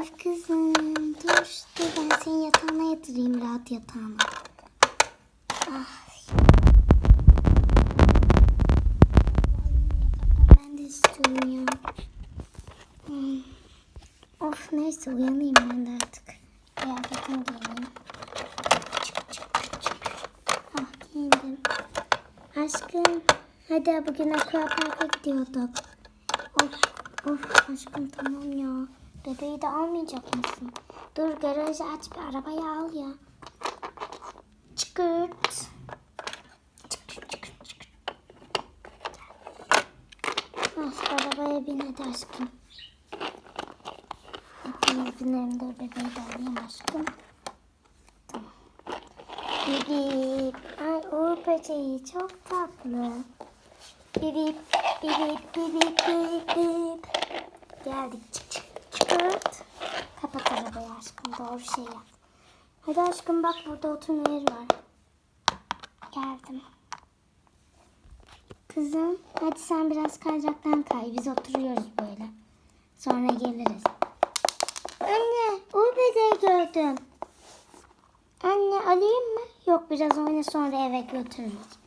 Of kızım dur dur ben seni yatağına yatırayım rahat yatağına. Ah. Ben de istiyorum ya. Hmm. Of neyse uyanayım ben de artık. Kıyafetimi giyeyim. Ah giyindim. Aşkım hadi bugün aquaparka gidiyorduk. Of of aşkım tamam ya. Bebeği de almayacak mısın? Dur garajı aç bir arabayı al ya. Çıkırt. Çıkırt çıkırt çıkırt. Ah, arabaya bin hadi aşkım. Hepimiz binelim dur bebeği de alayım aşkım. Tamam. Bibip. Ay Uğur böceği çok tatlı. Bibip bibip bibip bibip bibip. Geldik çıkırt. Kapat arabayı aşkım doğru şey yap. Hadi aşkım bak burada oturma yeri var. Geldim. Kızım hadi sen biraz kayacaktan kay. Biz oturuyoruz böyle. Sonra geliriz. Anne böceği gördüm. Anne alayım mı? Yok biraz oyna sonra eve götürürüz.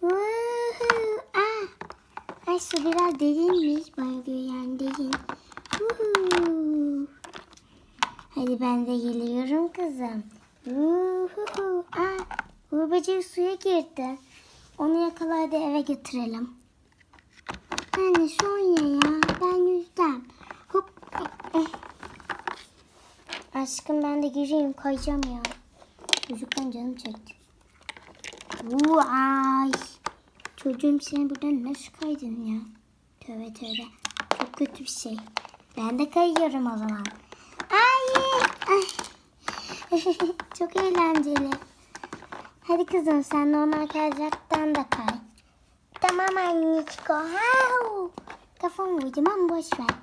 Woohoo! Ah! Su biraz derinmiş. Göre yani derin. Hadi ben de geliyorum kızım. Woohoo! Ah! Uğur böceği suya girdi. Onu yakalar da eve götürelim. Anne Sonya ya. Ben yüzdüm. Hop. Aşkım ben de gireyim kayacağım ya. Çocuktan canım çekti. Vay. Çocuğum sen buradan nasıl kaydın ya? Tövbe tövbe. Çok kötü bir şey. Ben de kayıyorum o zaman. Ay. Ay. Çok eğlenceli. Hadi kızım sen normal kayacaktan da kay. Tamam anneciğim. Hau. Kafam vurdum ama boş ver.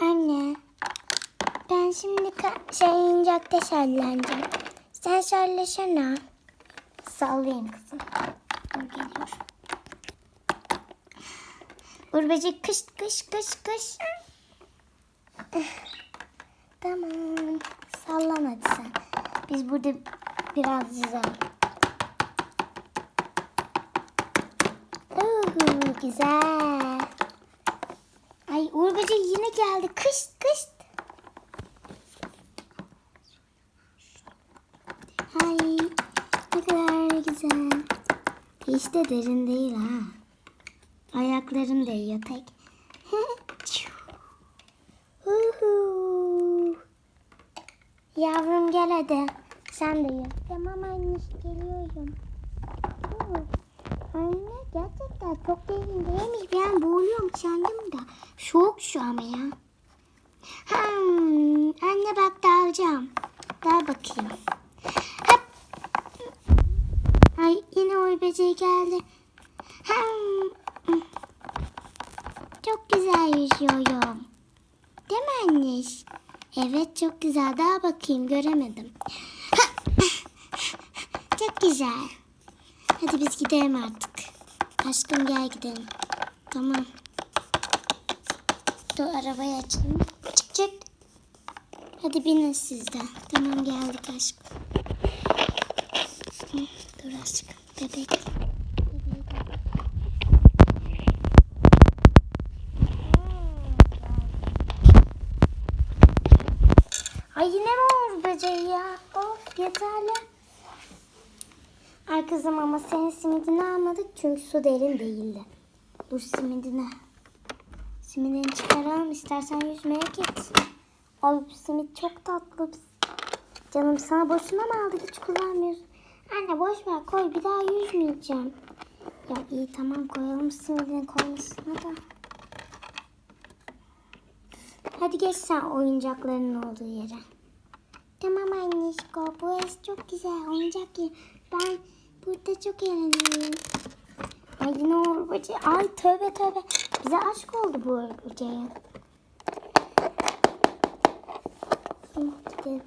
Anne. Ben şimdi şey oyuncakta şerleneceğim. Sen şerleşene. Sallayayım kızım. Dur Urbacık kış kış kış kış. Tamam. Sallan hadi sen. Biz burada biraz. Uhu, güzel. Ay Uğur yine geldi. Kış kış. Ay ne kadar güzel. Hiç de derin değil ha. Ayaklarım değiyor tek. Yavrum gel hadi. Sen de ye. Tamam anne geliyorum. Anne gerçekten çok derin değilmiş. Ben boğuluyorum sandım da. Soğuk şu ama ya. Hmm, anne bak dalacağım. Dal bakayım. Hop. Ay yine böceği geldi. Hmm. Çok güzel yüzüyorum. Değil mi anneş? Evet çok güzel. Daha bakayım göremedim. Çok güzel. Hadi biz gidelim artık. Aşkım gel gidelim. Tamam. Dur arabayı açayım. Çık çık. Hadi binin siz de. Tamam geldik aşkım. Dur aşkım. Bebek. Bebeği de- Ay yine mi olur böceği ya? Of yeterli. Ay ama senin simidini almadık çünkü su derin değildi. Dur simidini. Simidini çıkaralım istersen yüzmeye git. Ay simit çok tatlı. Canım sana boşuna mı aldık hiç kullanmıyorsun. Anne boş ver koy bir daha yüzmeyeceğim. Ya iyi tamam koyalım simidini koymasına da. Hadi geç sen oyuncakların olduğu yere. Tamam annişko bu ev çok güzel oyuncak yer. Ben burada çok eğleniyorum. Ay yine Uğur böceği. Ay tövbe tövbe. Bize aşk oldu bu. Hı, Gidelim.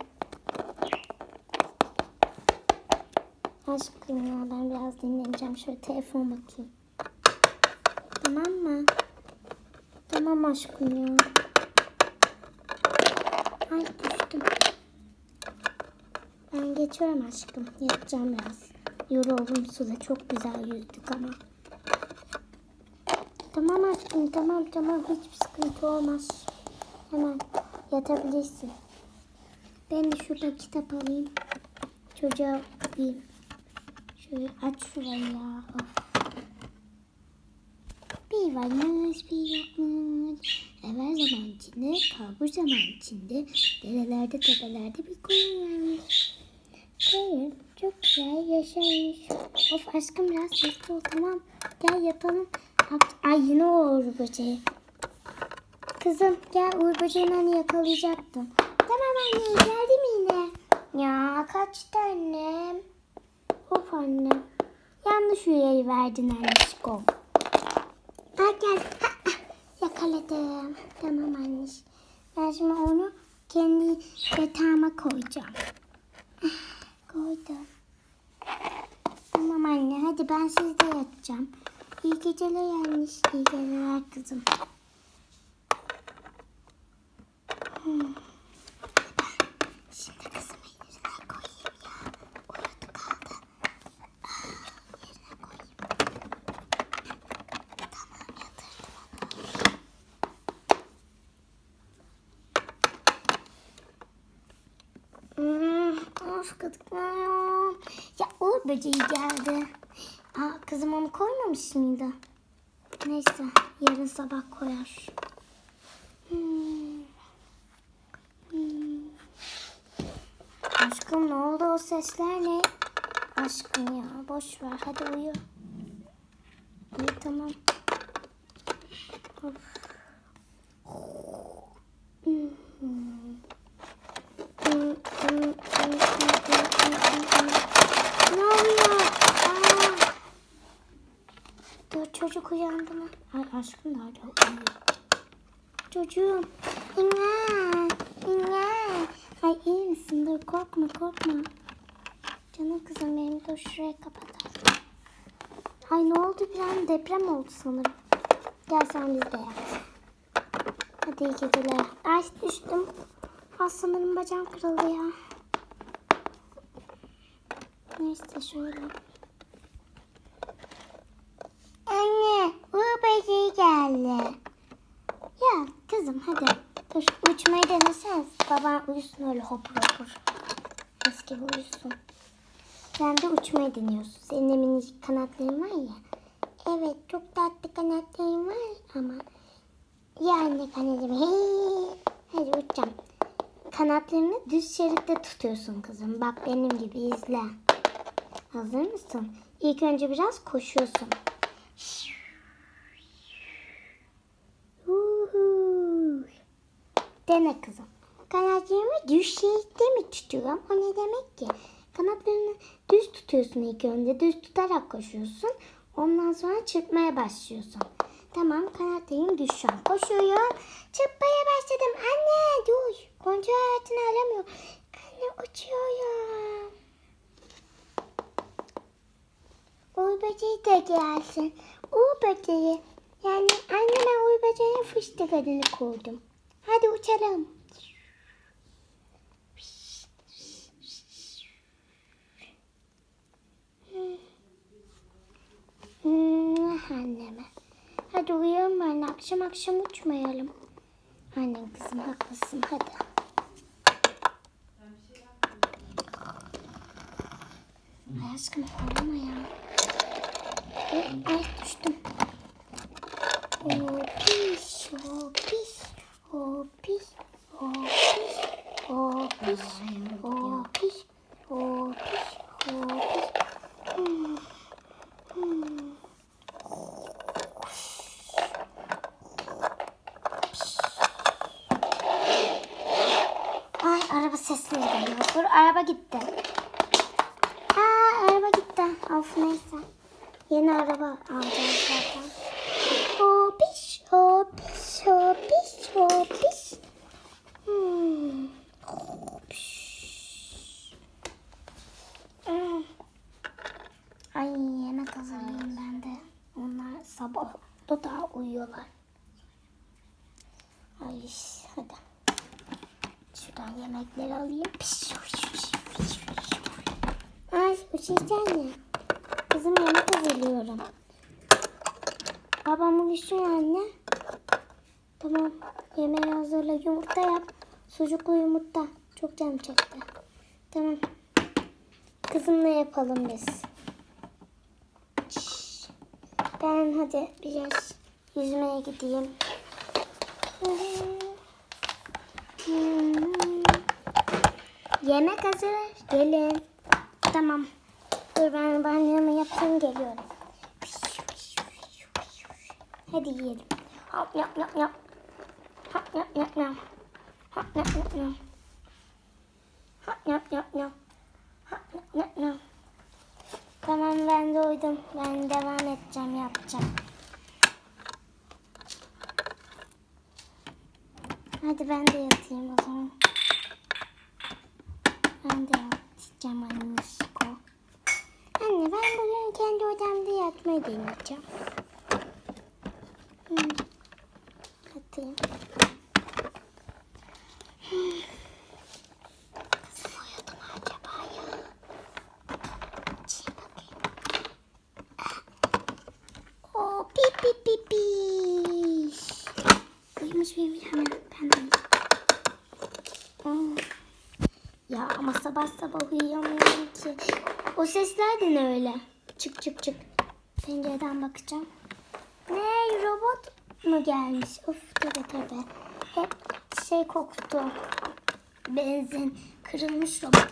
Aşkım ya ben biraz dinleneceğim. Şöyle telefon bakayım. Tamam mı? Tamam aşkım ya. Ay geçiyorum aşkım. Yatacağım biraz. Yoruldum suda. Çok güzel yüzdük ama. Tamam aşkım tamam tamam. Hiçbir sıkıntı olmaz. Hemen yatabilirsin. Ben de şurada kitap alayım. Çocuğa okuyayım. Şöyle aç şurayı ya. Of. Bir varmış bir yokmuş. Evvel zaman içinde, kalbur zaman içinde, derelerde tepelerde bir koyun varmış. Koyun çok güzel yaşarmış. Of aşkım biraz sesli ol tamam. Gel yatalım. Ay yine o uğur böceği. Kızım gel uğur böceğini hani yakalayacaktım. Tamam anne geldi mi yine? Ya kaçtı annem. Of annem. Yanlış üyeyi verdin anneciğim. Ay gel. Ha, ha. Yakaladım. Tamam anne. Ben şimdi onu kendi yatağıma koyacağım. Koydum. Tamam anne. Hadi ben sizde yatacağım. İyi geceler anne. İyi geceler kızım. Hmm. Şimdi kızımı yerine koyayım ya. Uyudu kaldı. Ah, yerine koyayım. Tamam yatırdım onu. Hmm, of gıdıklanıyorum. Ya Uğur böceği geldi. Aa, kızım onu koymamış mıydı? Neyse yarın sabah koyar. Hmm. Hmm. Aşkım ne oldu o sesler ne? Aşkım ya boş ver hadi uyu. İyi tamam. Of. Hmm. Ne oluyor? Aa! Dur çocuk uyandı mı? Ay aşkım nerede? Uyuyor. Çocuğum. İnler. İnler. Ay iyi misin? Dur korkma korkma. Canım kızım benim dur şuraya kapatalım. Ay ne oldu bir an deprem oldu sanırım. Gel sen bizde yat. Hadi iyi geceler. Ay düştüm. Az sanırım bacağım kırıldı ya. Neyse şöyle. Anne, Uğur böceği geldi. Ya kızım hadi. Dur uçmayı denesene. Baban uyusun öyle hopur hopur. Mis gibi uyusun. Sen de uçmayı deniyorsun. Senin de minicik kanatların var ya. Evet çok tatlı kanatların var ama. Ya anne kanadımı. Hey. Hadi uçacağım. Kanatlarını düz şeritte tutuyorsun kızım. Bak benim gibi izle. Hazır mısın? İlk önce biraz koşuyorsun. Dene kızım. Kanatlarımı düz şeritte mi tutuyorum? O ne demek ki? Kanatlarını düz tutuyorsun ilk önce. Düz tutarak koşuyorsun. Ondan sonra çırpmaya başlıyorsun. Tamam kanatlarım düz şu an. Koşuyorum. Çırpmaya başladım. Anne dur. Kontrol hayatını aramıyor. Anne uçuyorum. Uğur böceği de gelsin. Uğur böceği. Yani anne ben Uğur böceğine fıstık adını koydum. Hadi uçalım. Hmm, anneme. Hadi uyuyalım anne. Akşam akşam uçmayalım. Annem kızım haklısın hadi. Ay aşkım ağlama ya. Ay, düştüm. O pis, o pis, o pis, o pis, o pis, o pis, o pis, o pis. Hmm, hmm. Sesleri geliyor. Dur araba gitti. Aa araba gitti. Of neyse. Yeni araba alacağız zaten. Hopiş hopiş hopiş hopiş. Hmm. Ay yemek hazırlayayım ben de. Onlar sabah da daha uyuyorlar. Ay hadi. Yemekleri alayım. Ay bu şeyden ne? Kızım yemek hazırlıyorum. Babam uyusun anne. Tamam. Yemeği hazırla. Yumurta yap. Sucuklu yumurta. Çok canım çekti. Tamam. Kızımla yapalım biz. Ben hadi biraz yüzmeye gideyim. Hmm. Yemek hazır. Gelin. Tamam. Dur ben banyomu yapayım geliyorum. Hadi yiyelim. Hop yap yap yap. Hop yap yap yap. Hop yap yap yap. Hop yap yap yap. Hop yap yap yap. Tamam ben doydum. Ben devam edeceğim yapacağım. Hadi ben de yatayım o zaman. Ben de yatacağım annişko. Anne ben bugün kendi odamda yatmayı deneyeceğim. Hmm. Yatayım. Hmm. Pi pi. Uyumuş uyumuş hemen ben de uyuyayım. Hmm. Ya ama sabah sabah uyuyamıyorum ki. O sesler de ne öyle? Çık çık çık. Pencereden bakacağım. Ne robot mu gelmiş? Of tabi tabi. Hep şey koktu. Benzin. Kırılmış robot.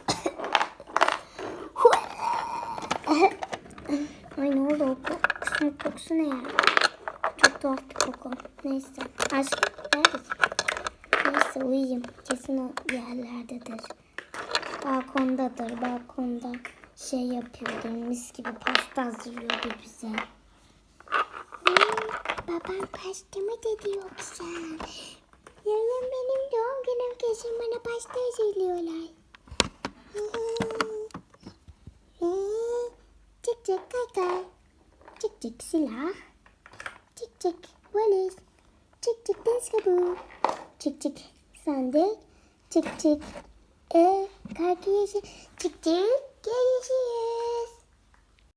Ay ne oldu o kokusu, kokusu ne ya? Çok tuhaf bir koku. Neyse. Aşkım neredesin? Neyse uyuyayım. Kesin o yerlerdedir. Balkondadır. Balkonda şey yapıyordu. Mis gibi pasta hazırlıyordu bize. Hmm, babam pasta mı dedi yoksa? Yarın benim doğum günüm kesin bana pasta hazırlıyorlar. Çık çık kaka. Çık çık silah. Çık çık valiz. Çık çık deniz kabuğu. Çık çık sandık. Çık çık. 파티시 직진 깨시에